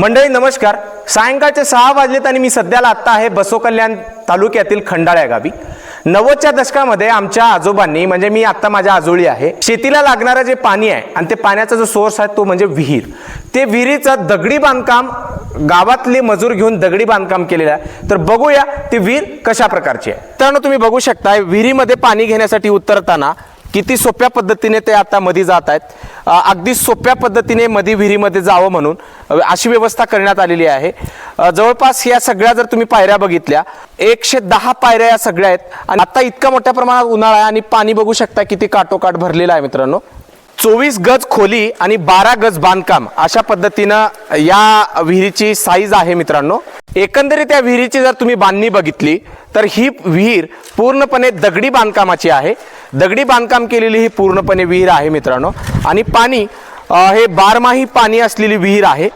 मंडळी नमस्कार. सायंकाळचे सहा वाजलेत आणि मी सध्याला आत्ता आहे बसो कल्याण तालुक्यातील खंडाळ्या गावी. नव्वदच्या दशकामध्ये आमच्या आजोबांनी म्हणजे मी आत्ता माझ्या आजोळी आहे शेतीला लागणारं जे पाणी आहे आणि ते पाण्याचा जो सोर्स आहे तो म्हणजे विहीर. ते विहिरीचं दगडी बांधकाम गावातले मजूर घेऊन दगडी बांधकाम केलेलं आहे. तर बघूया ती विहीर कशा प्रकारची आहे. मित्रांनो तुम्ही बघू शकताय विहिरीमध्ये पाणी घेण्यासाठी उतरताना किती सोप्या पद्धतीने ते आता मध्ये जात आहेत. अगदी सोप्या पद्धतीने मध्ये विहिरीमध्ये जावं म्हणून अशी व्यवस्था करण्यात आलेली आहे. जवळपास या सगळ्या जर तुम्ही पायऱ्या बघितल्या एकशे दहा पायऱ्या या सगळ्या आहेत. आणि आता इतक्या मोठ्या प्रमाणात उन्हाळा आहे आणि पाणी बघू शकता किती काटोकाट भरलेला आहे मित्रांनो. चोवीस गज खोली आणि बारा गज बांधकाम अशा पद्धतीनं या विहिरीची साईज आहे मित्रांनो. एकंदरीत या विहिरीची जर तुम्ही बांधणी बघितली तर ही विहीर पूर्णपणे दगडी बांधकामाची आहे. दगडी बांधकाम केलेली ही पूर्णपणे विहीर आहे मित्रांनो. आणि पाणी हे बारमाही पाणी असलेली विहीर आहे.